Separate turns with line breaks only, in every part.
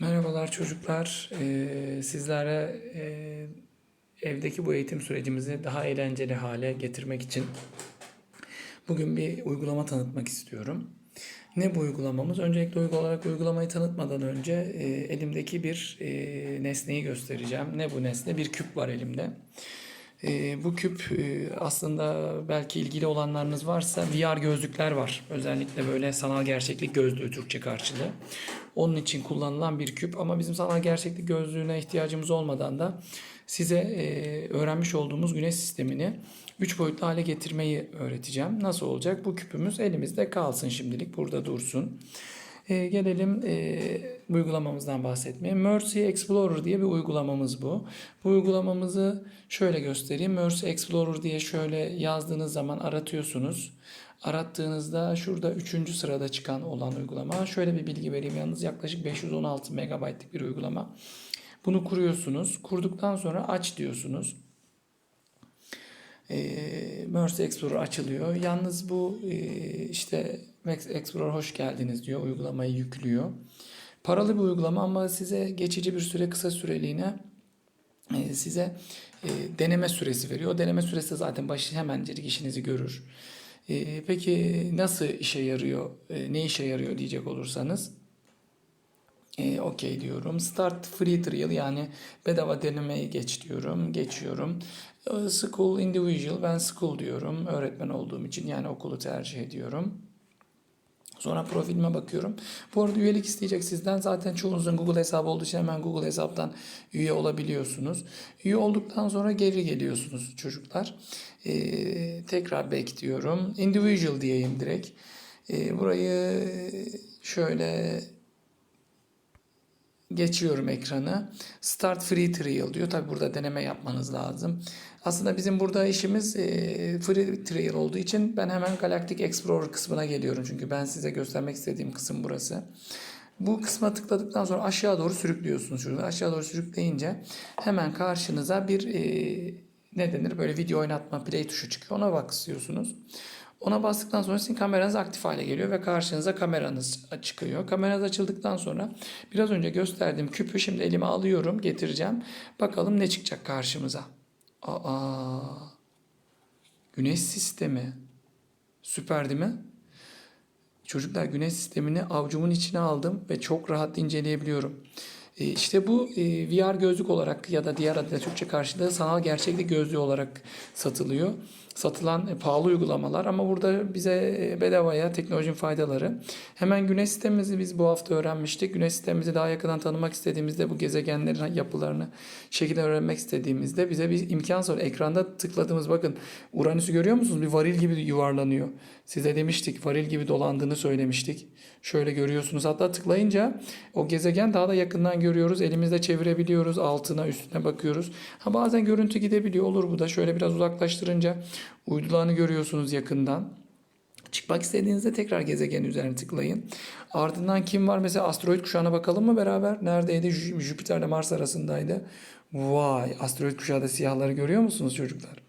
Merhabalar çocuklar. Ee, sizlere e, evdeki bu eğitim sürecimizi daha eğlenceli hale getirmek için bugün bir uygulama tanıtmak istiyorum. Ne bu uygulamamız? Öncelikle uygu olarak uygulamayı tanıtmadan önce e, elimdeki bir e, nesneyi göstereceğim. Ne bu nesne? Bir küp var elimde. E, bu küp e, aslında belki ilgili olanlarınız varsa VR gözlükler var. Özellikle böyle sanal gerçeklik gözlüğü Türkçe karşılığı. Onun için kullanılan bir küp ama bizim sanal gerçeklik gözlüğüne ihtiyacımız olmadan da size e, öğrenmiş olduğumuz güneş sistemini 3 boyutlu hale getirmeyi öğreteceğim. Nasıl olacak? Bu küpümüz elimizde kalsın şimdilik burada dursun. E, gelelim e, uygulamamızdan bahsetmeye. Mercy Explorer diye bir uygulamamız bu. Bu uygulamamızı şöyle göstereyim. Mercy Explorer diye şöyle yazdığınız zaman aratıyorsunuz. Arattığınızda şurada 3. sırada çıkan olan uygulama. Şöyle bir bilgi vereyim yalnız yaklaşık 516 MB'lik bir uygulama. Bunu kuruyorsunuz. Kurduktan sonra aç diyorsunuz. E, Mercy Explorer açılıyor. Yalnız bu e, işte Explorer hoş geldiniz diyor. Uygulamayı yüklüyor. Paralı bir uygulama ama size geçici bir süre kısa süreliğine e, size e, deneme süresi veriyor. O deneme süresi zaten başı hemencecik işinizi görür. E, peki nasıl işe yarıyor, e, ne işe yarıyor diyecek olursanız e, okey diyorum. Start free trial yani bedava denemeyi geç diyorum. Geçiyorum. E, School individual ben school diyorum. Öğretmen olduğum için yani okulu tercih ediyorum. Sonra profilime bakıyorum. Bu arada üyelik isteyecek sizden. Zaten çoğunuzun Google hesabı olduğu için hemen Google hesaptan üye olabiliyorsunuz. Üye olduktan sonra geri geliyorsunuz çocuklar. Ee, tekrar bekliyorum. Individual diyeyim direkt. Ee, burayı şöyle Geçiyorum ekranı. Start free trial diyor. Tabi burada deneme yapmanız lazım. Aslında bizim burada işimiz e, free trial olduğu için ben hemen Galactic Explorer kısmına geliyorum. Çünkü ben size göstermek istediğim kısım burası. Bu kısma tıkladıktan sonra aşağı doğru sürüklüyorsunuz şurada. Aşağı doğru sürükleyince hemen karşınıza bir e, ne denir böyle video oynatma play tuşu çıkıyor. Ona bak istiyorsunuz. Ona bastıktan sonra sizin kameranız aktif hale geliyor ve karşınıza kameranız çıkıyor. Kameranız açıldıktan sonra biraz önce gösterdiğim küpü şimdi elime alıyorum, getireceğim. Bakalım ne çıkacak karşımıza. Aa, güneş sistemi. Süper değil mi? Çocuklar güneş sistemini avcumun içine aldım ve çok rahat inceleyebiliyorum. E, İşte bu e, VR gözlük olarak ya da diğer adıyla Türkçe karşılığı sanal gerçeklik gözlüğü olarak satılıyor. Satılan e, pahalı uygulamalar ama burada bize bedavaya teknolojinin faydaları. Hemen güneş sistemimizi biz bu hafta öğrenmiştik. Güneş sistemimizi daha yakından tanımak istediğimizde bu gezegenlerin yapılarını, şekilde öğrenmek istediğimizde bize bir imkan sonra ekranda tıkladığımız bakın Uranüs'ü görüyor musunuz? Bir varil gibi yuvarlanıyor. Size demiştik varil gibi dolandığını söylemiştik. Şöyle görüyorsunuz. Hatta tıklayınca o gezegen daha da yakından görüyoruz. Elimizde çevirebiliyoruz. Altına üstüne bakıyoruz. Ha bazen görüntü gidebiliyor. Olur bu da. Şöyle biraz uzaklaştırınca uydularını görüyorsunuz yakından. Çıkmak istediğinizde tekrar gezegen üzerine tıklayın. Ardından kim var? Mesela asteroid kuşağına bakalım mı beraber? Neredeydi? Jü- Jüpiter ile Mars arasındaydı. Vay! Asteroid kuşağı da siyahları görüyor musunuz çocuklar?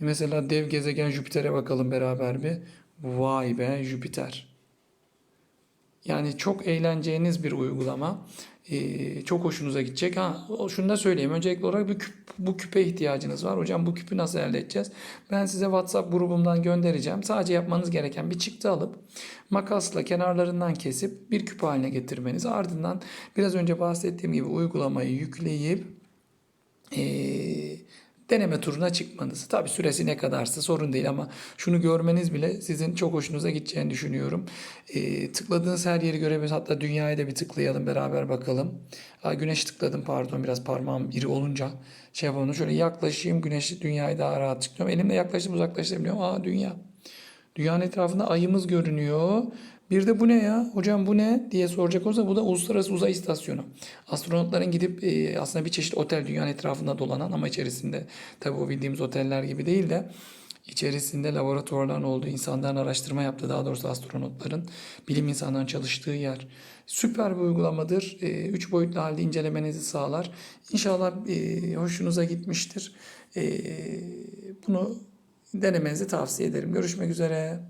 Mesela dev gezegen Jüpiter'e bakalım beraber bir. Vay be Jüpiter. Yani çok eğleneceğiniz bir uygulama. Ee, çok hoşunuza gidecek. Ha, şunu da söyleyeyim. Öncelikli olarak bir küp, bu küpe ihtiyacınız var. Hocam bu küpü nasıl elde edeceğiz? Ben size WhatsApp grubumdan göndereceğim. Sadece yapmanız gereken bir çıktı alıp makasla kenarlarından kesip bir küp haline getirmeniz. Ardından biraz önce bahsettiğim gibi uygulamayı yükleyip ee, deneme turuna çıkmanız. Tabi süresi ne kadarsa sorun değil ama şunu görmeniz bile sizin çok hoşunuza gideceğini düşünüyorum. Ee, tıkladığınız her yeri görebilirsiniz. Hatta dünyaya da bir tıklayalım beraber bakalım. Aa, güneş tıkladım pardon biraz parmağım iri olunca şey yapalım. Şöyle yaklaşayım güneşi dünyayı daha rahat tıklıyorum. Elimle yaklaştım uzaklaştırabiliyorum. Aa dünya. Dünyanın etrafında ayımız görünüyor. Bir de bu ne ya? Hocam bu ne diye soracak olursa bu da Uluslararası Uzay İstasyonu. Astronotların gidip e, aslında bir çeşit otel dünyanın etrafında dolanan ama içerisinde tabii o bildiğimiz oteller gibi değil de içerisinde laboratuvarların olduğu, insanların araştırma yaptığı, daha doğrusu astronotların, bilim insanlarının çalıştığı yer. Süper bir uygulamadır. E, üç boyutlu halde incelemenizi sağlar. İnşallah e, hoşunuza gitmiştir. Bunu denemenizi tavsiye ederim. Görüşmek üzere.